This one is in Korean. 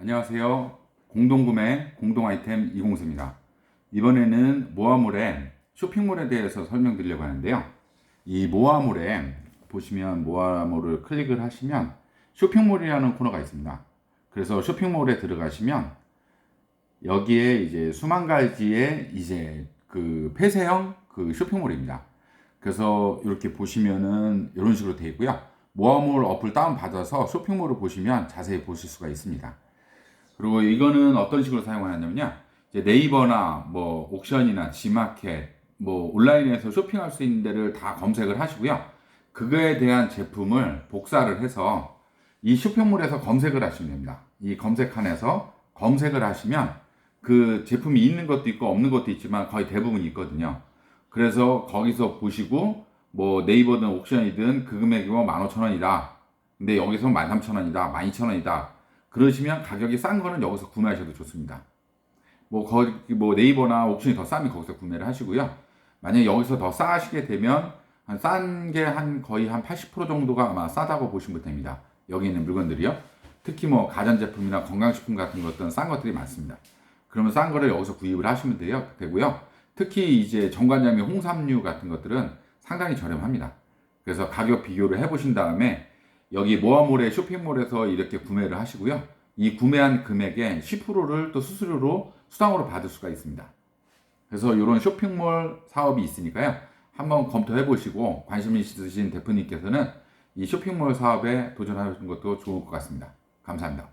안녕하세요. 공동구매 공동 아이템 204입니다. 이번에는 모아몰의 쇼핑몰에 대해서 설명드리려고 하는데요. 이 모아몰에 보시면 모아몰을 클릭을 하시면 쇼핑몰이라는 코너가 있습니다. 그래서 쇼핑몰에 들어가시면 여기에 이제 수만 가지의 이제 그 폐쇄형 그 쇼핑몰입니다. 그래서 이렇게 보시면은 이런 식으로 되어 있고요. 모아몰 어플 다운 받아서 쇼핑몰을 보시면 자세히 보실 수가 있습니다. 그리고 이거는 어떤 식으로 사용하냐면요. 이제 네이버나 뭐 옥션이나 지마켓 뭐 온라인에서 쇼핑할 수 있는 데를 다 검색을 하시고요. 그거에 대한 제품을 복사를 해서 이 쇼핑몰에서 검색을 하시면 됩니다. 이 검색칸에서 검색을 하시면 그 제품이 있는 것도 있고 없는 것도 있지만 거의 대부분 있거든요. 그래서 거기서 보시고 뭐 네이버든 옥션이든 그 금액이면 15,000원이다. 근데 여기서 13,000원이다. 12,000원이다. 그러시면 가격이 싼 거는 여기서 구매하셔도 좋습니다. 뭐 거기 뭐 네이버나 옥션이 더 싸면 거기서 구매를 하시고요. 만약에 여기서 더 싸시게 되면 한 싼 게 한 거의 한 80% 정도가 아마 싸다고 보시면 됩니다. 여기 있는 물건들이요. 특히 뭐 가전제품이나 건강식품 같은 것들은 싼 것들이 많습니다. 그러면 싼 거를 여기서 구입을 하시면 돼요. 되고요. 특히 이제 정관장미 홍삼류 같은 것들은 상당히 저렴합니다. 그래서 가격 비교를 해보신 다음에 여기 모아몰의 쇼핑몰에서 이렇게 구매를 하시고요. 이 구매한 금액의 10%를 또 수수료로 수당으로 받을 수가 있습니다. 그래서 이런 쇼핑몰 사업이 있으니까요. 한번 검토해 보시고 관심 있으신 대표님께서는 이 쇼핑몰 사업에 도전하시는 것도 좋을 것 같습니다. 감사합니다.